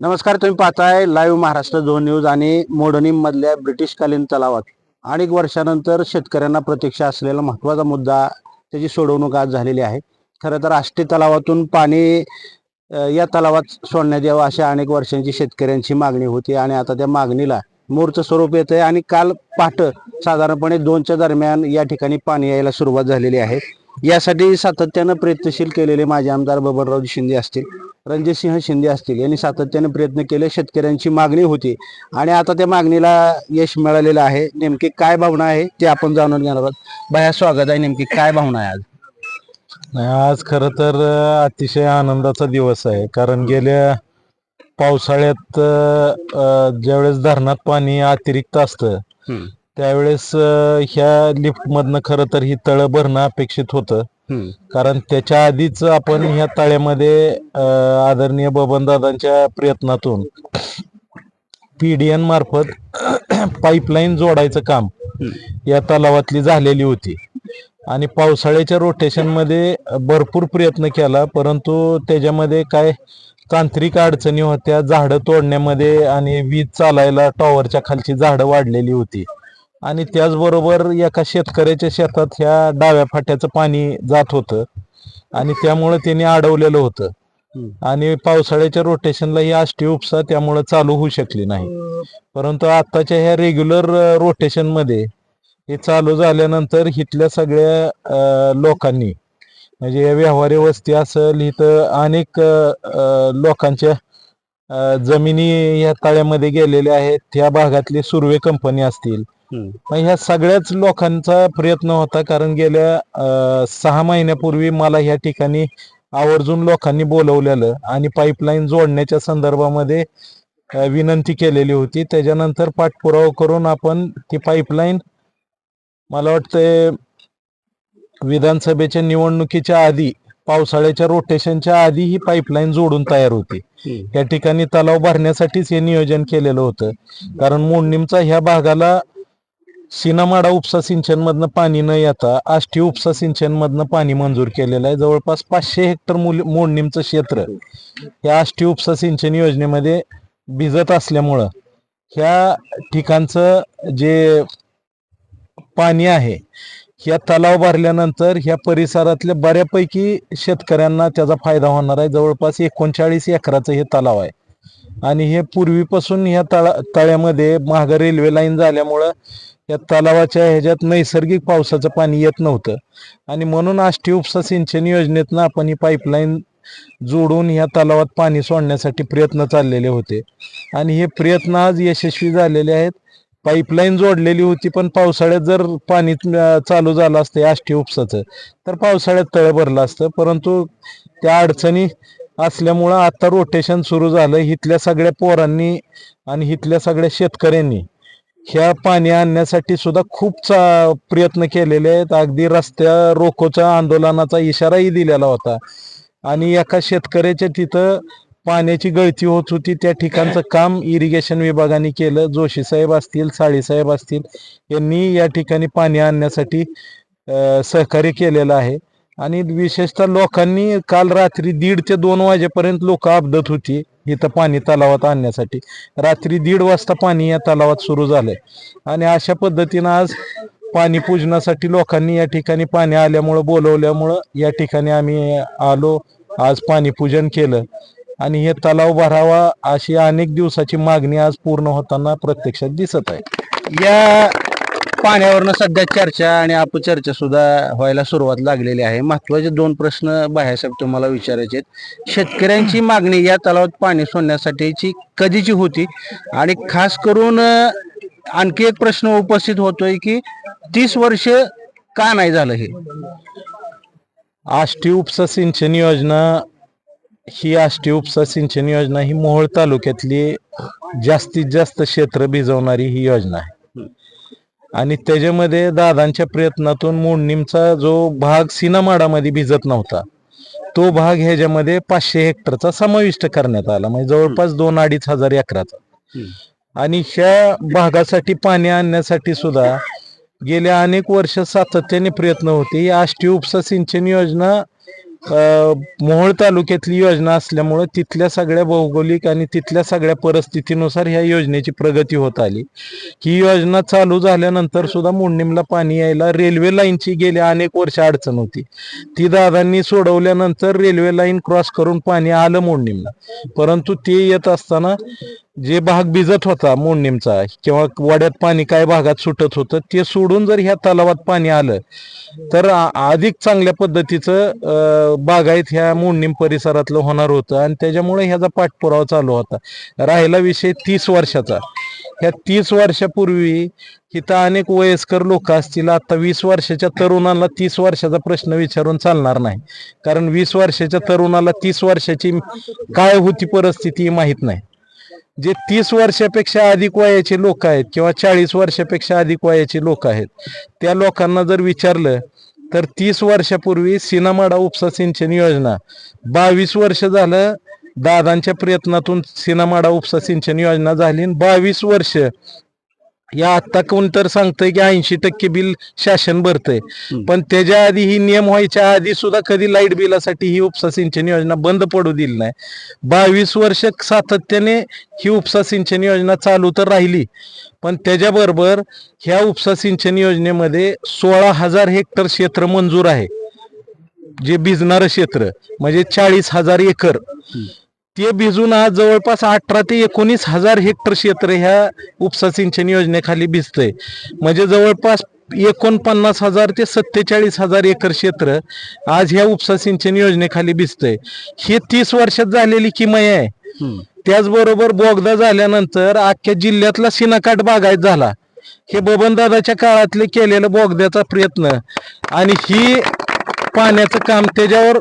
नमस्कार तुम्ही पाहताय लाईव्ह महाराष्ट्र झोन न्यूज आणि मोडणीम मधल्या ब्रिटिशकालीन तलावात. अनेक वर्षानंतर शेतकऱ्यांना प्रतीक्षा असलेला महत्त्वाचा मुद्दा त्याची सोडवणूक आज झालेली आहे. खरं तर आष्टी तलावातून पाणी या तलावात सोडण्यात यावं अशा अनेक वर्षांची शेतकऱ्यांची मागणी होती आणि आता त्या मागणीला मूर्त स्वरूप येत आहे आणि काल पहाट साधारणपणे दोनच्या दरम्यान या ठिकाणी पाणी यायला सुरुवात झालेली आहे. यासाठी सातत्यानं प्रयत्नशील केलेले माजी आमदार बबनराव शिंदे असतील. रणजितसिंह शिंदे असतील. यांनी सातत्याने प्रयत्न केले शेतकऱ्यांची मागणी होती. आणि आता त्या मागणीला यश मिळालेलं आहे. नेमकी काय भावना आहे ते आपण जाणून घेणार आहोत. भया स्वागत आहे. नेमकी काय भावना आहे आज? नाही, आज खर तर अतिशय आनंदाचा दिवस आहे. कारण गेल्या पावसाळ्यात ज्यावेळेस धरणात पाणी अतिरिक्त असतं त्यावेळेस ह्या लिफ्ट मधनं खरं तर ही तळ भरणं अपेक्षित होतं. कारण त्याच्या आधीच आपण ह्या तळ्यामध्ये आदरणीय बबनदादांच्या प्रयत्नातून पीडीएन मार्फत पाईपलाईन जोडायचं काम. या तलावातली झालेली होती. आणि पावसाळ्याच्या रोटेशनमध्ये भरपूर प्रयत्न केला परंतु त्याच्यामध्ये काय तांत्रिक अडचणी होत्या झाडं तोडण्यामध्ये आणि वीज चालायला टॉवरच्या खालची झाडं वाढलेली होती. आणि त्याचबरोबर एका शेतकऱ्याच्या शेतात ह्या डाव्या फाट्याचं पाणी जात होतं आणि त्यामुळे त्यांनी अडवलेलं होतं. आणि पावसाळ्याच्या रोटेशनला ही आष्टी उपसा त्यामुळे चालू होऊ शकली नाही परंतु आताच्या ह्या रेग्युलर रोटेशनमध्ये हे चालू झाल्यानंतर इथल्या सगळ्या लोकांनी म्हणजे या व्यवहारी वस्ती असेल इथं अनेक लोकांच्या जमिनी या तळ्यामध्ये गेलेल्या आहेत त्या भागातली सुर्वे कंपनी असतील. मग ह्या सगळ्याच लोकांचा प्रयत्न होता कारण गेल्या सहा महिन्यापूर्वी मला ह्या ठिकाणी आवर्जून लोकांनी बोलवलेलं आणि पाईपलाईन जोडण्याच्या संदर्भामध्ये विनंती केलेली होती. त्याच्यानंतर पाठपुरावा करून आपण ती पाईपलाईन मला वाटतंय विधानसभेच्या निवडणुकीच्या आधी पावसाळ्याच्या रोटेशनच्या आधी ही पाईपलाईन जोडून तयार होती. या ठिकाणी तलाव भरण्यासाठीच हे नियोजन केलेलं होतं. कारण मोडणीमचा ह्या भागाला सिनामाडा उपसा सिंचन मधनं पाणी न येता आष्टी उपसा सिंचन मधनं पाणी मंजूर केलेलं आहे. जवळपास पाचशे हेक्टर मोडणीमचं क्षेत्र या आष्टी उपसा सिंचन योजनेमध्ये भिजत असल्यामुळं ह्या ठिकाणचं जे पाणी आहे ह्या तलाव भरल्यानंतर ह्या परिसरातल्या बऱ्यापैकी शेतकऱ्यांना त्याचा फायदा होणार आहे. जवळपास एकोणचाळीस एकराचं हे तलाव आहे. आणि हे पूर्वीपासून ह्या तळा तळ्यामध्ये मागं रेल्वे लाईन झाल्यामुळं या तलावाच्या ह्याच्यात नैसर्गिक पावसाचं पाणी येत नव्हतं. आणि म्हणून आष्टी उपसा सिंचन योजनेतनं आपण ही पाईपलाईन जोडून ह्या तलावात पाणी सोडण्यासाठी प्रयत्न चाललेले होते. आणि हे प्रयत्न आज यशस्वी झालेले आहेत. पाईपलाईन जोडलेली होती पण पावसाळ्यात जर पाणी चालू झालं असतं आष्टी उपसाचं तर पावसाळ्यात तळ भरलं असतं. परंतु त्या अडचणी असल्यामुळं आता रोटेशन सुरू झालं. इथल्या सगळ्या पोरांनी आणि इथल्या सगळ्या शेतकऱ्यांनी ह्या पाणी आणण्यासाठी सुद्धा खूप चा प्रयत्न केलेले आहेत. अगदी रस्त्या रोखोच्या आंदोलनाचा इशाराही दिलेला होता. आणि एका शेतकऱ्याच्या तिथं पाण्याची गळती होत होती. त्या ठिकाणचं काम इरिगेशन विभागाने केलं. जोशी साहेब असतील साळीसाहेब असतील यांनी या ठिकाणी पाणी आणण्यासाठी सहकार्य केलेलं आहे. आणि विशेषतः लोकांनी काल रात्री दीड ते दोन वाजेपर्यंत लोक अपदत होती इथं पाणी तलावात आणण्यासाठी. रात्री दीड वाजता पाणी या तलावात सुरू झालंय. आणि अशा पद्धतीनं आज पाणी पूजनासाठी लोकांनी या ठिकाणी पाणी आल्यामुळं बोलवल्यामुळं या ठिकाणी आम्ही आलो. आज पाणी पूजन केलं. आणि हे तलाव भरावा अशी अनेक दिवसाची मागणी आज पूर्ण होताना प्रत्यक्षात दिसत आहे. या पाण्यावरनं सध्या चर्चा आणि अपचर्चा सुद्धा व्हायला सुरुवात लागलेली आहे. महत्त्वाचे दोन प्रश्न बाह्यासाहेब तुम्हाला विचारायचे आहेत. शेतकऱ्यांची मागणी या तलावात पाणी सोडण्यासाठीची कधीची होती? आणि खास करून आणखी एक प्रश्न उपस्थित होतोय की तीस वर्ष का नाही झालं हे? आष्टी उपसा सिंचन योजना ही आष्टी उपसा सिंचन योजना ही मोहोळ तालुक्यातली जास्तीत जास्त क्षेत्र भिजवणारी ही योजना आहे. आणि त्याच्यामध्ये दादांच्या प्रयत्नातून मोडणीमचा जो भाग सिनामाडामध्ये भिजत नव्हता तो भाग ह्याच्यामध्ये पाचशे हेक्टरचा समाविष्ट करण्यात आला. म्हणजे जवळपास दोन अडीच हजार एकराचा. आणि ह्या भागासाठी पाणी आणण्यासाठी सुद्धा गेल्या अनेक वर्ष सातत्याने प्रयत्न होते. ही आष्टी उपसा सिंचन योजना मोहोळ तालुक्यातली योजना असल्यामुळे तिथल्या सगळ्या भौगोलिक आणि तिथल्या सगळ्या परिस्थितीनुसार ह्या योजनेची प्रगती होत आली. ही योजना चालू झाल्यानंतर सुद्धा मुंडीमला पाणी यायला रेल्वे लाईनची गेल्या अनेक वर्ष अडचण होती. ती दादांनी सोडवल्यानंतर रेल्वे लाईन क्रॉस करून पाणी आलं मोडणीमला परंतु ते येत असताना जे भाग भिजत होता मोडणीमचा किंवा वड्यात पाणी काय भागात सुटत होतं ते सोडून जर ह्या तलावात पाणी आलं तर अधिक चांगल्या पद्धतीचं बागायत ह्या मोडणीम परिसरातलं होणार होतं. आणि त्याच्यामुळे ह्याचा पाठपुरावा चालू होता. राहिला विषय तीस वर्षाचा. ह्या तीस वर्षापूर्वी इथं अनेक वयस्कर लोक असतील आता वीस वर्षाच्या तरुणाला तीस वर्षाचा प्रश्न विचारून चालणार नाही. कारण वीस वर्षाच्या तरुणाला तीस वर्षाची काय होती परिस्थिती माहीत नाही. जे तीस वर्षापेक्षा अधिक वयाचे लोक आहेत किंवा चाळीस वर्षापेक्षा अधिक वयाचे लोक आहेत त्या लोकांना जर विचारलं तर तीस वर्षापूर्वी सिनामाडा उपसा सिंचन योजना बावीस वर्ष झालं दादांच्या प्रयत्नातून सिनामाडा उपसा सिंचन योजना झाली बावीस वर्ष या आता कोण तर सांगतंय की ऐंशी टक्के बिल शासन भरतंय. पण त्याच्या आधी ही नियम व्हायच्या आधी सुद्धा कधी लाइट बिलासाठी ही उपसा सिंचन योजना बंद पडू दिली नाही. बावीस वर्ष सातत्याने ही उपसा सिंचन योजना चालू तर राहिली. पण त्याच्याबरोबर ह्या उपसा सिंचन योजनेमध्ये सोळा हजार हेक्टर क्षेत्र मंजूर आहे. जे भिजणारं क्षेत्र म्हणजे चाळीस हजार एकर. ते भिजून आज जवळपास अठरा ते एकोणीस हजार हेक्टर क्षेत्र ह्या उपसा सिंचन योजनेखाली भिजतंय. म्हणजे जवळपास एकोणपन्नास हजार ते सत्तेचाळीस हजार एकर क्षेत्र आज ह्या उपसा सिंचन योजनेखाली भिजतंय. ही तीस वर्षात झालेली किमय आहे. त्याचबरोबर बोगदा झाल्यानंतर अख्ख्या जिल्ह्यातला सिनाकाट बागायत झाला. हे बबनदादाच्या काळातले केलेलं बोगद्याचा प्रयत्न. आणि ही पाण्याचं काम त्याच्यावर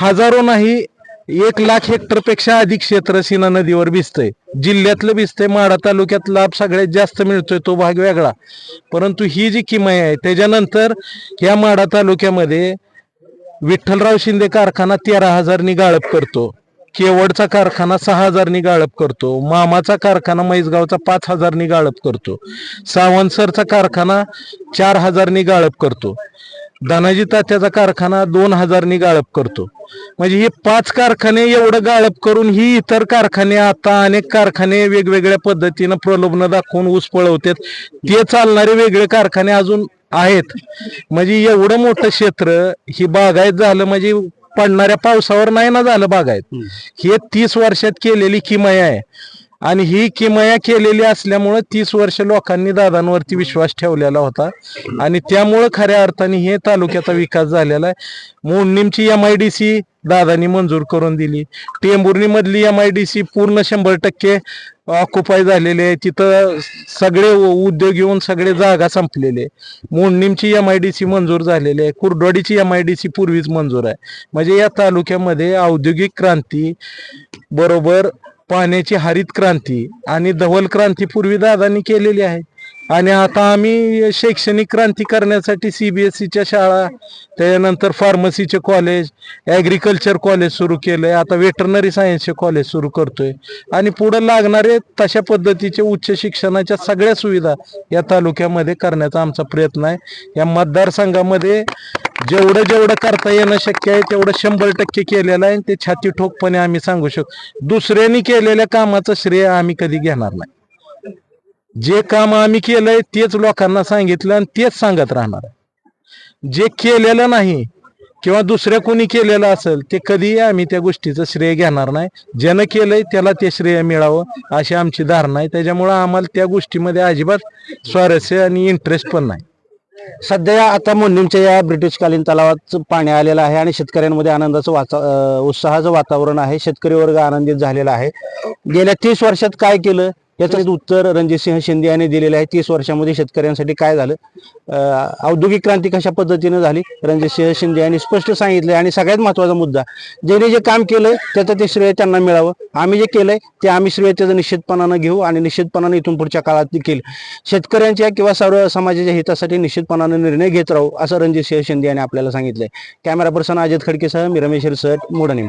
हजारो नाही एक लाख हेक्टरपेक्षा अधिक क्षेत्र सीना नदीवर भिजतंय. जिल्ह्यातलं भिजतंय माढा तालुक्यात लाभ सगळ्यात जास्त मिळतोय तो भाग वेगळा. परंतु ही जी किमाई आहे त्याच्यानंतर या माढा तालुक्यामध्ये विठ्ठलराव शिंदे कारखाना तेरा हजारनी गाळप करतो. केवडचा कारखाना सहा हजारनी गाळप करतो. मामाचा कारखाना म्हैसगावचा पाच हजारनी गाळप करतो. सावंतसरचा कारखाना चार हजारनी गाळप करतो. धनाजी तात्याचा कारखाना दोन हजारनी गाळप करतो. म्हणजे हे पाच कारखाने एवढं गाळप करून ही इतर कारखाने आता अनेक कारखाने वेगवेगळ्या पद्धतीनं प्रलोभन दाखवून ऊस पळवतात. ते चालणारे वेगळे कारखाने अजून आहेत. म्हणजे एवढं मोठं क्षेत्र ही बागायत झालं म्हणजे पडणाऱ्या पावसावर नाही ना झालं बागायत. हे तीस वर्षात केलेली किमया आहे. आणि ही किमया केलेली असल्यामुळं तीस वर्ष लोकांनी दादांवरती विश्वास ठेवलेला होता. आणि त्यामुळं खऱ्या अर्थाने हे तालुक्याचा विकास झालेला आहे. मोडणीमची एम आय डी सी दादांनी मंजूर करून दिली. टेंबुर्णीमधली एम आय डी सी पूर्ण शंभर टक्के ऑक्युपाय झालेले आहे. तिथं सगळे उ- उद्योग येऊन सगळे जागा संपलेले मोडणीमची एम आय डी सी मंजूर झालेली आहे. कुर्डवाडीची एम आय डी सी पूर्वीच मंजूर आहे. म्हणजे या तालुक्यामध्ये औद्योगिक क्रांती बरोबर पाण्याची हरित क्रांती आणि धवल क्रांती पूर्वी दादांनी केलेली आहे. आणि आता आम्ही शैक्षणिक क्रांती करण्यासाठी सीबीएसईच्या शाळा त्याच्यानंतर फार्मसीचे कॉलेज ॲग्रिकल्चर कॉलेज सुरू केलं आहे आता वेटरनरी सायन्सचे कॉलेज सुरू करतोय. आणि पुढं लागणारे तशा पद्धतीचे उच्च शिक्षणाच्या सगळ्या सुविधा या तालुक्यामध्ये करण्याचा आमचा प्रयत्न आहे. या मतदारसंघामध्ये जेवढं जेवढं करता येणं शक्य आहे तेवढं शंभर टक्के केलेलं आहे. आणि ते छाती ठोकपणे आम्ही सांगू शकतो. दुसऱ्यांनी केलेल्या कामाचं श्रेय आम्ही कधी घेणार नाही. जे काम आम्ही केलंय तेच लोकांना सांगितलं आणि तेच सांगत राहणार आहे. जे केलेलं नाही किंवा दुसऱ्या कोणी केलेलं असेल ते कधीही आम्ही त्या गोष्टीचं श्रेय घेणार नाही. ज्यानं केलंय त्याला ते श्रेय मिळावं अशी आमची धारणा आहे. त्याच्यामुळं आम्हाला त्या गोष्टीमध्ये अजिबात स्वारस्य आणि इंटरेस्ट पण नाही. सध्या आता मोन्नीमच्या या ब्रिटिशकालीन तलावात पाणी आलेलं आहे आणि शेतकऱ्यांमध्ये आनंदाचं वाचा उत्साहाचं वातावरण आहे. शेतकरी वर्ग आनंदित झालेला आहे. गेल्या तीस वर्षात काय केलं? याचं उत्तर रणजितसिंह शिंदे यांनी दिलेलं आहे. तीस वर्षामध्ये शेतकऱ्यांसाठी काय झालं? औद्योगिक क्रांती कशा पद्धतीने झाली? रणजितसिंह शिंदे यांनी स्पष्ट सांगितलं आणि सगळ्यात महत्त्वाचा मुद्दा ज्यांनी जे काम केलंय त्याचं ते श्रेय त्यांना मिळावं. आम्ही जे केलंय ते आम्ही श्रेय त्याचं निश्चितपणानं घेऊ आणि निश्चितपणाने इथून पुढच्या काळात देखील शेतकऱ्यांच्या किंवा सर्व समाजाच्या हितासाठी निश्चितपणानं निर्णय घेत राहू असं रणजितसिंह शिंदे यांनी आपल्याला सांगितलंय. कॅमेरा पर्सन अजित खडकेसह मी रमेश सट मोडणीम.